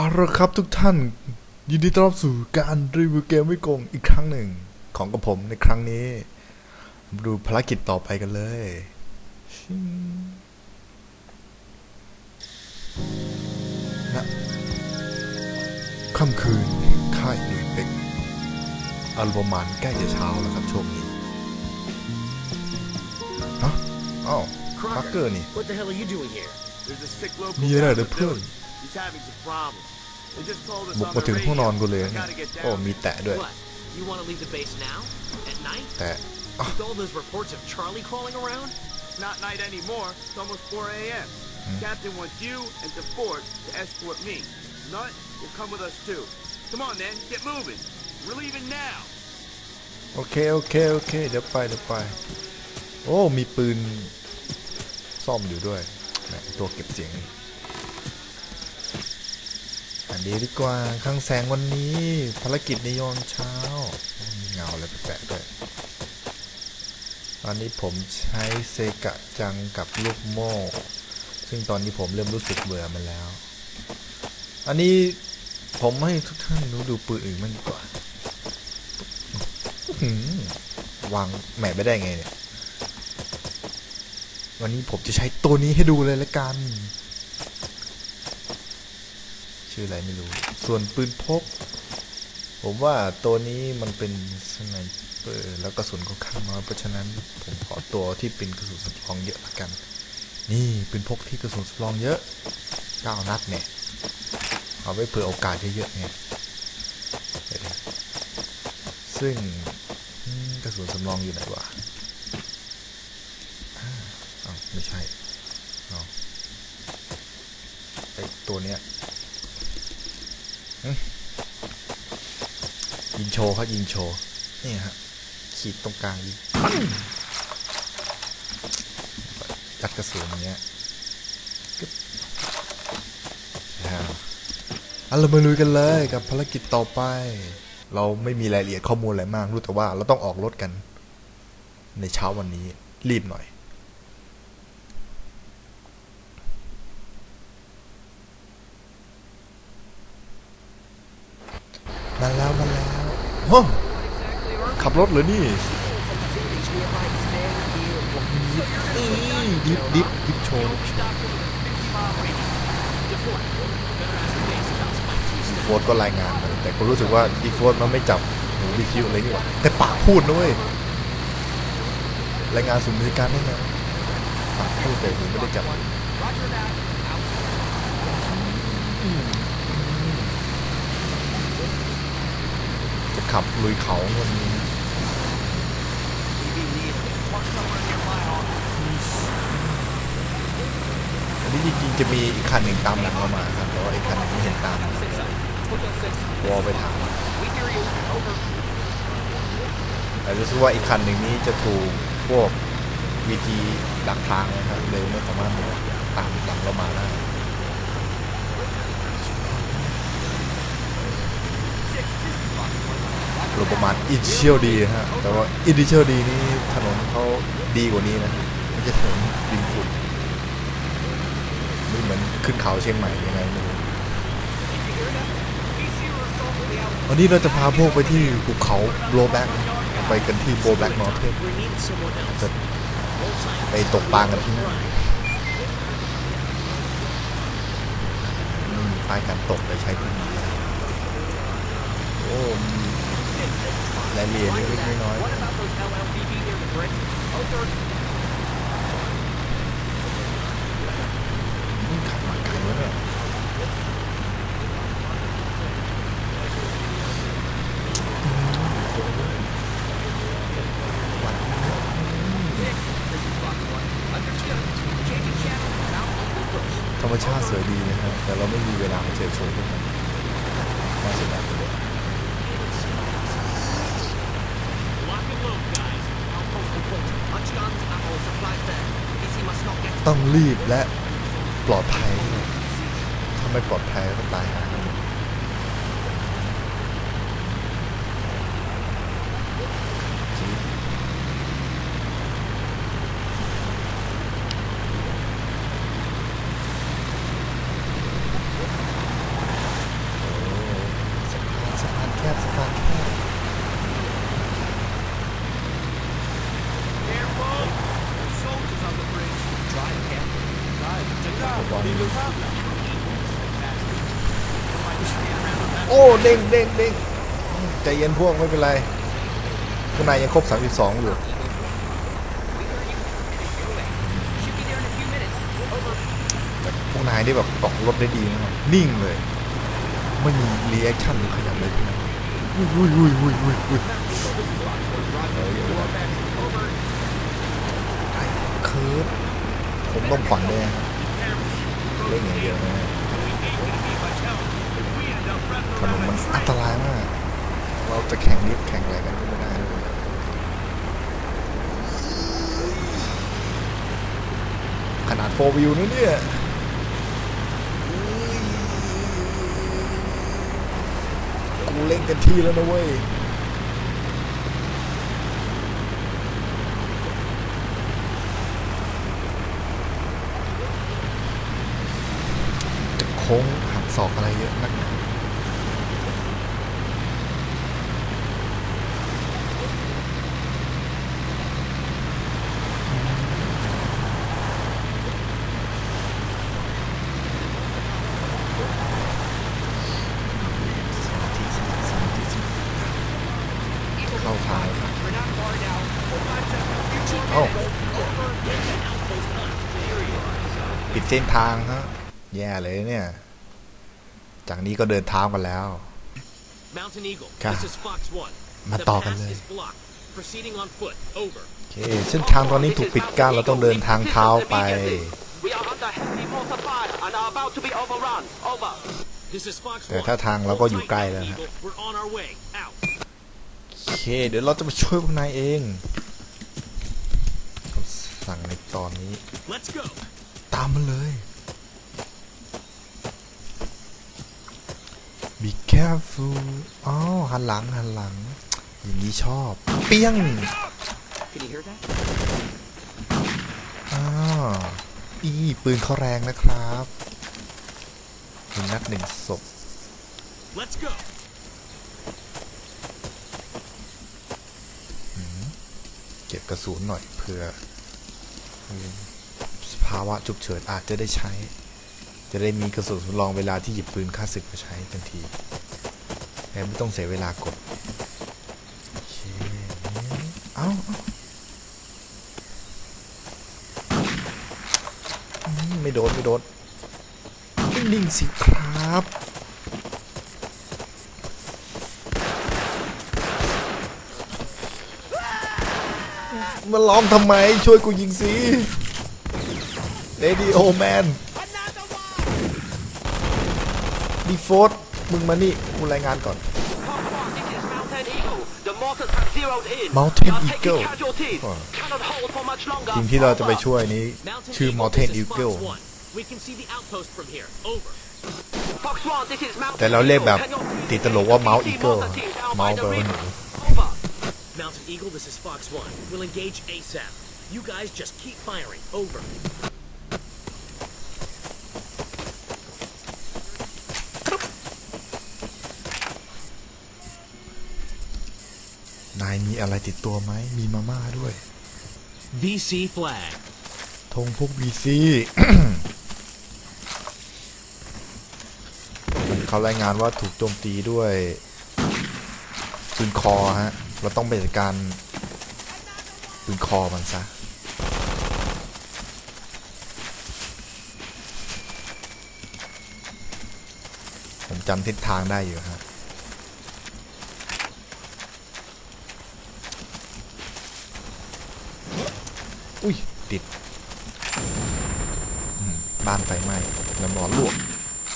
เอาละครับทุกท่าน ยินดีต้อนรับสู่การรีวิวเกมไม่โกงอีกครั้งหนึ่งของกับผมในครั้งนี้มาดูภารกิจต่อไปกันเลยชิงนะค่ำคืนแห่งค่ายหนุ่ยเป็กอารมณ์ประมาณใกล้จะเช้าแล้วครับช่วงนี้ฮะอ้าวฟักเกอร์นี่ What the hell are you doing here? There's a sick local มีอะไร guy เหร in อ the เพื่อน village. He's having some problems. They just told us บุก on มา the ถึงห้องนอน radio. กูเลย I นะ gotta get โอ้ down มี there. แตะด้วย What? You want to leave the base now? At night? แตะ With all those reports of Charlie crawling around? It's not night anymore. It's almost 4 a.m. Captain wants you and the fort to escort me. Nut will come with us too. Come on, man. Get moving. We're leaving now. โอเค โอเค โอเค เดี๋ยวไป เดี๋ยวไป โอ้ มีปืน ซ่อมอยู่ด้วยแหมตัวเก็บเสียง อัน นี้ดีกว่าข้างแสงวันนี้ ภารกิจในยอนเช้า มีเงาอะไรแปลกๆด้วยตอนนี้ผมใช้เซกะจังกับลูกโม่ ซึ่งตอนนี้ผมเริ่มรู้สึกเบื่อมันแล้ว อันนี้ผมให้ทุกท่านดูดูปืนอื่นมันดีกว่าวางแหมไม่ได้ไงเนี่ย วันนี้ผมจะใช้ตัวนี้ให้ดูเลยละกัน ชื่ออะไรไม่รู้ ส่วนปืนพก ผมว่าตัวนี้มันเป็นสไนเปอร์แล้วกระสุนค่อนข้างน้อยเพราะฉะนั้นผมขอตัวที่เป็นกระสุนสำรองเยอะละกัน นี่ปืนพกที่กระสุนสำรองเยอะเก้านัดเนี่ยเอาไว้เผื่อโอกาสเยอะๆไงเดี๋ยซึ่งกระสุนสำรองอยู่ไหนวะอ้าวไม่ใช่เอาไอตัวเนี้ย ยิงโชว์ครับยิงโชว์นี่ฮะขีดตรงกลางยิงจัดกระสุนเงี้ยอ่าเอาเรามาลุยกันเลยกับภารกิจต่อไป เราไม่มีรายละเอียดข้อมูลอะไรมากรู้แต่ว่าเราต้องออกรถกัน ในเช้าวันนี้รีบหน่อย มาแล้วมาแล้วโอ้ขับรถเหรอนี่ดิฟดิฟดิฟโชว์ดิฟโชว์โฟร์ก็รายงานมาแต่ก็รู้สึกว่าอีโฟร์มันไม่จับหูวิคิวอะไรนี่หว่าแต่ปากพูดนะเว้ยรายงานสุนทรการได้ไงปากพูดแต่หูไม่ได้จับจะ ขับลุยเขาวันนี้อันนี้จริงๆจะมีอีกคันหนึ่งตามหลังเรามาครับแต่ว่าอีกคันหนึงไม่เห็นตามวอลไปถามแต่รู้สึกว่าอีกคันหนึ่งนี้จะถูกพวกวีทีดักทางนะครับเลยไม่สามารถตามหลังเรามาได้ รถประมาณอินเชียลดีฮะ แต่ว่าอินเชียลดีนี่ถนนเขาดีกว่านี้นะไม่ใช่ถนนดินฝุ่นไม่เหมือนขึ้นเขาเชียงใหม่ยังไงไม่รู้วันนี้เราจะพาพวกไปที่ภูเขาโบแบ็กไปกันที่โบแบ็กนอร์เทนจะไปตกปลากันที่นั่นอืมป้ายการตกไปใช้ที่นี่โอ้มี รายละเอียดเล็กๆน้อย What about those LLBB near the bridge? Over. ๆอืมขับมาไกลวะเนี่ยธรรมชาติสวยดีนะครับ แต่เราไม่มีเวลามาเจอชมพวกมันน่าเสียดาย Lock and load, guys. Outpost complete. Punch guns, ammo, supplies there. DC must not get ต้อง รีบและปลอดภัยทำไมปลอดภัยก็ตายหากันหมด โอ้เด้งเด้งเด้ง ใจเย็นพวกไม่เป็นไรพวกนายยังครบ 32 อยู่พวกนายนี่แบบตกรถได้ดีมากนิ่งเลย ไม่มีรีแอคชั่นหรือขยับเลยนะอุ้ยอุ้ยอุ้ยอุ้ยอุ้ยอุ้ยไอ้เคิร์ดผมต้องผ่อนเลยครับเล่นอย่างเดียวนะถนนมันอันตรายมาก เราจะแข่งนิดแข่งอะไรกันก็ไม่ได้เลยขนาดโฟวิวนะเนี่ยกูเล่นเต็มที่แล้วนะเว้ยจะโค้งหักศอกอะไรเยอะนักหนาสมาธิสมาธิสมาธิสมาธิเข้าทางครับ We're not far now. Hold on to you two เอ้า Over. Get an outpost on. Here you are. ผิด เส้นทางฮะแย่เลยเนี่ย จากนี้ก็เดินเท้ากันแล้ว Mountain Eagle. Ka- This is Fox One. Ma The ต่อกัน pass เลย is blocked. Proceeding on foot. Over. โอเคเส้นทางตอนนี้ถูกปิดกั้นเราต้องเดินทางเท้าไป We are under heavy mortar fire and are about to be overrun. Over. This is Fox แต่ One. ถ้าทางเราก็อยู่ Hold ใกล้ tight, แล้ว Mountain นะ Eagle. We're on our way. Out. โอเค เดี๋ยวเราจะมาช่วยพวกนายเองคำสั่งในตอนนี้ Let's go. ตามมันเลย be careful อ๋อหันหลังหันหลัง อย่างนี้ชอบ เปี้ยง Can you hear that? อ่าอีปืนเขาแรงนะครับหนึ่งนัดหนึ่งศพ Let's go. เก็บกระสุนหน่อยเผื่อเออส ภาวะฉุกเฉินอาจจะได้ใช้ จะได้มีกระสุนสำรองเวลาที่หยิบปืนค่าศึกมาใช้ทันทีแล้ไม่ต้องเสียเวลากดเอ้าไม่โดนไม่โดนนิ่งสิครับมาล้อมทำไม ช่วยกูยิงสิ เ a ดี้โอแมนดีโฟร์มึงมานี่กูรายงานก่อน This is Mountain Eagle. The mortars have zeroed in. Mountain we are taking Eagle. casualties. Oh. Cannot hold for much longer. ทีมที่เราจะไป Over. ช่วยนี้ Mountain ชื่อ Eagle. Mountain This is Eagle Fox One. We can see the outpost from here. Over. Fox One, this is Mountain แต่เราเรียกแบบ Eagle. Can you ติดตลกว่า Mount see Eagle mortar team down เมาส์ by แปล the ว่าหนู river? Over. Mountain Eagle, this is Fox One. We'll engage ASAP. You guys just keep firing. Over. นายมีอะไรติดตัวไหม มีมาม่าด้วย VC flag. ธงพวกบีซีเขารายงานว่าถูกโจมตีด้วยปืนคอฮะ เราต้องไปจัดการปืนคอมันซะผมจำทิศทางได้อยู่ฮะ อุ้ย ติด บ้านไฟไหม้น้ำร้อนลวก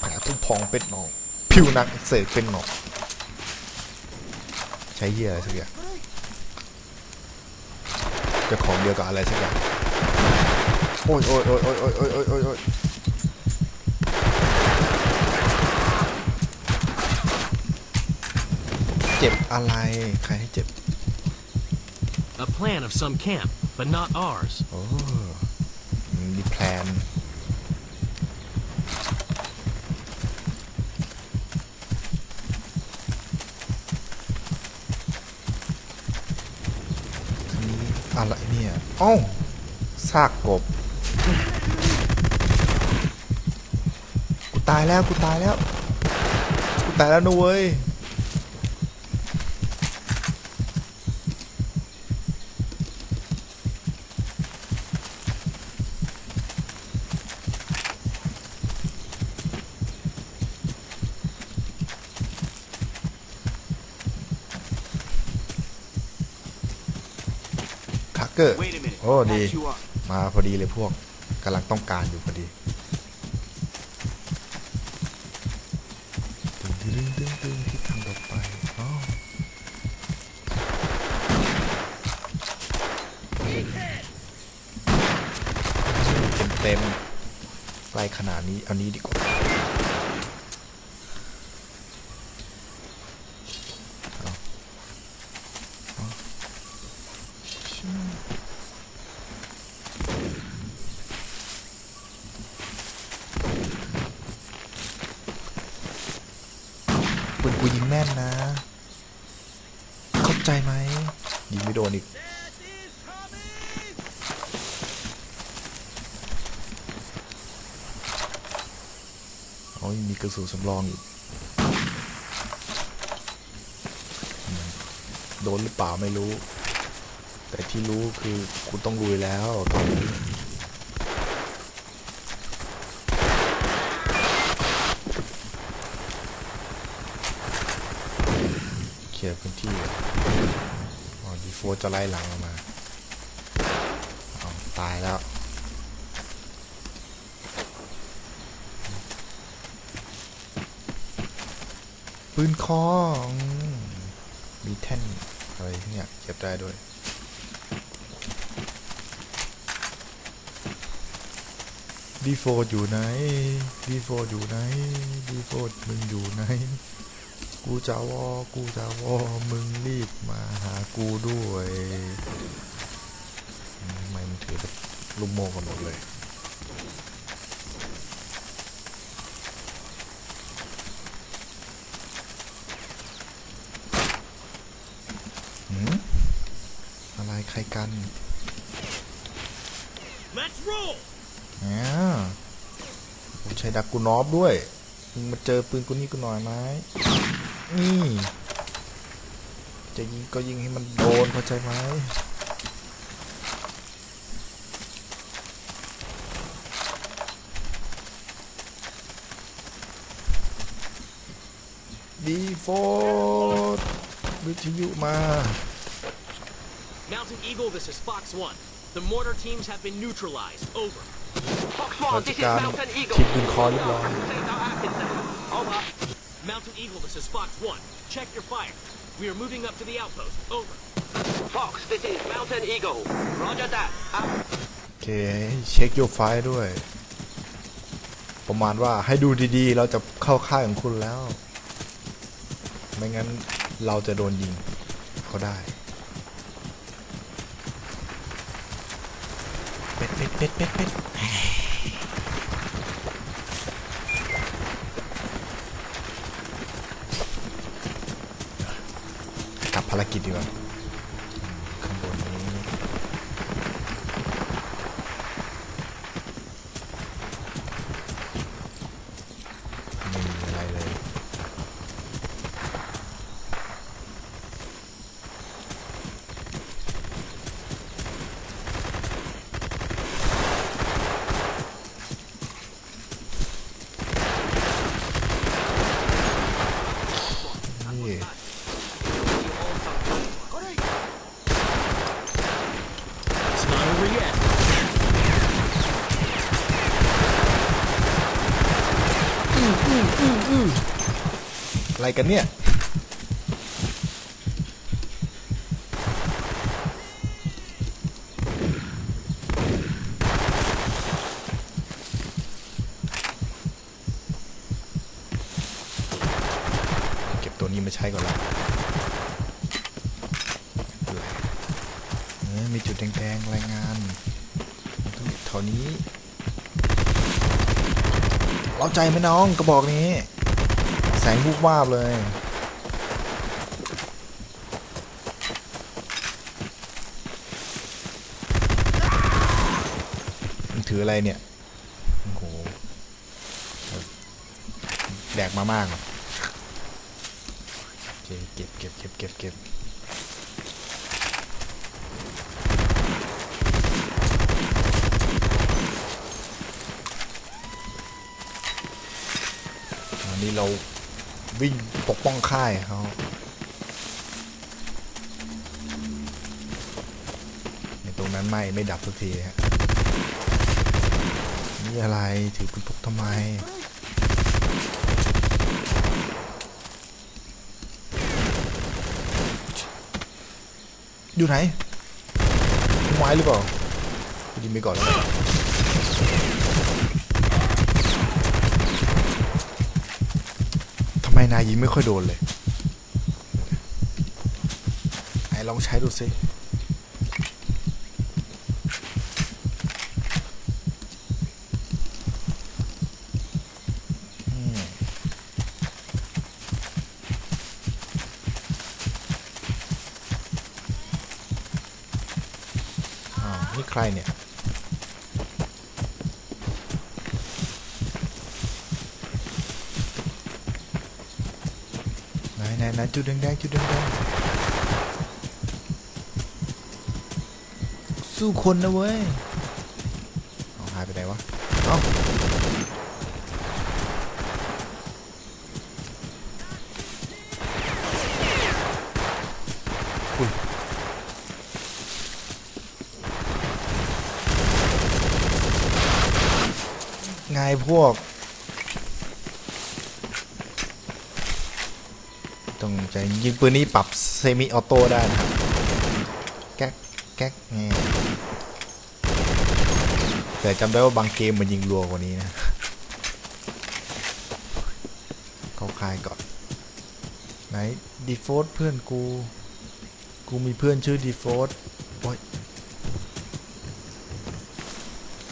แผลทุกพองเป็นหนองผิวหนักเสกเป็นหนองใช้เหี้ยอะไรสักอย่างจะของเดียวกับอะไรสักอย่างโอ้ยโอ้ยโอ้ยโอ้ยโอ้ยโอ้ยโอ้ยโอ้ยโอ้ยเจ็บอะไร ใครให้เจ็บ A plan of some camp, but not ours. Oh, the plan. What is this? Oh, ซากกบ กูตายแล้ว กูตายแล้ว กูตายแล้วนะเว้ย คักเกอร์ Wait a minute. โอ้ดี Patch you up. มาพอดีเลยพวกกำลังต้องการอยู่พอดีตึงตึงตึงตึงที่ทางต่อไปอ๋อเต็มเต็มๆใกล้ขนาดนี้ เอานี้ดีกว่าเอา ปืนกูยิงแม่นนะ เข้าใจไหมยิงไม่โดนอีกอ๋อยังมีกระสุนสำรองอีก โดนหรือเปล่าไม่รู้ แต่ที่รู้คือคุณต้องลุยแล้วตอนนี้ เคลียร์พื้นที่อนอ๋อดีโฟจะไล่หลังเรามาเอตายแล้วปืนคออืมมีแท่นอะไรเนี่ยเก็บได้ด้วยดีโฟอยู่ไหนดีโฟอยู่ไหนดีโฟมึงอยู่ไหน กูจะวอ กูจะวอ มึงรีบมาหากูด้วยอืมทำไมมันถือแบบลูกโม่กันหมดเลยหืมอะไรใครกัน Let's roll! อ่าผมใช้ดักกูนอฟด้วย มึงมาเจอปืนกูนี่กูหน่อยไหม นี่ จะยิงก็ยิงให้มันโดนเข้าใจไหมดีโฟร์วิทยุมา Mountain Eagle, this is Fox 1. The mortar teams have been neutralized. Over. Fox รา 1, ช this is การ Mountain Eagle. ทิ้งปืนคอเรียบร้อย Things are active now. Over. Mountain Eagle, this is Fox 1. Check your fire. We are moving up to the outpost. Over. Fox, this is Mountain Eagle. Roger that. Out. โอเคเช็คโยไฟล์ด้วย ประมาณว่าให้ดูดีๆ เราจะเข้าค่ายของคุณแล้ว ไม่งั้นเราจะโดนยิงเขาได้ เป็ดเป็ดเป็ดเป็ดเป็ด กลับภารกิจดีกว่า ข้างบนนี้ ไม่มีอะไรเลย นี่ It's not over yet. อะไรกันเนี่ย เก็บตัวนี้มาใช้ก่อนละเออมีจุดแดงๆ รายงานต้องอยู่แถวนี้เราใจไหมน้องกระบอกนี้ สงวูบวาบเลย ถืออะไรเนี่ย โอ้โห แดกมามากอเคเก็บเก็บเก็บเก็บเก็บอันนี้เรา วิ่งปกป้องค่ายเขาในตรงนั้นไม่ไม่ดับสักทีฮะนี่อะไรถือปืนพกทำไมอยู่ไหนไม้หรือเปล่ายิงไปก่อนแล้ว นทำไมนายยิงไม่ค่อยโดนเลยไหนลองใช้ดูสิอ้าวนี่ใครเนี่ย ไหนไหนจุดแดงๆจุดแดงๆสู้คนนะเว้ยเอาหายไปไหนวะเอ้าอุ้ยไงพวก ต้อง ใจยิงปืนนี้ปรับเซมิออโต้ได้นะครับแก๊กแก๊กไงแต่จำได้ว่าบางเกมมันยิงรัวกว่านี้นะเข้าคายก่อน ไหนดีโฟเพื่อนกู กูมีเพื่อนชื่อดีโฟสโอ้ย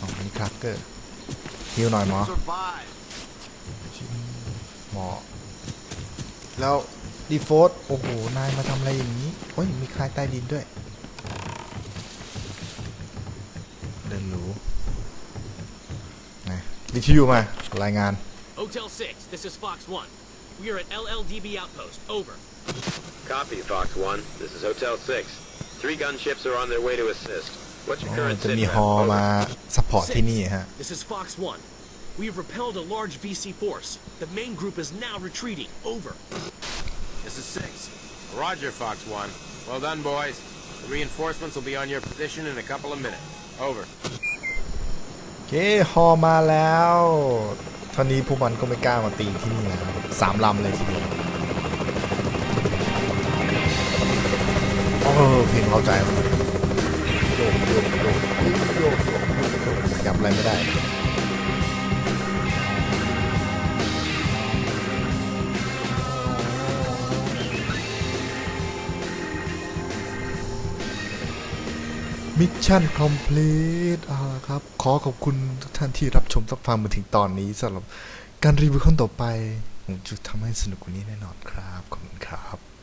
อ๋อนี่คลักเกอร์ฮิวหน่อยหมอ Survive. หมอแล้ว ดีโฟสโอ้โห นายมาทำอะไรอย่างนี้โอ้ย มีคลายใต้ดินด้วย เดินหรูนะวิทยุมา รายงาน Hotel 6, this is Fox 1. We are at LLDB Outpost. Over. Copy, Fox 1. This is Hotel 6. Three gunships are on their way to assist. What's อ๋ your อ current จะมี sit ฮอ rep? มา Over. ซัพพอร์ตที่นี่ฮะ This is Fox 1. We have repelled a large VC force. The main group is now retreating. Over. This is six. Roger, Fox One. Well done, boys. The reinforcements will be on your position in a couple of minutes. Over. โอเคฮอมาแล้วท่านี้พวกมันก็ไม่กล้ามาตีที่นี่นะครับสามลำเลยทีเดียวโอ้เพลงเข้าใจมันโยกโยกโยกโยกโยกโยกโยกขยับอะไรไม่ได้ มิชชั่นคอมพลีทอ่าครับ ขอขอบคุณทุกท่านที่รับชมรับฟังมาถึงตอนนี้สำหรับการรีวิวครั้นต่อไป ผมจะทำให้สนุกกว่านี้แน่นอนครับ ขอบคุณครับ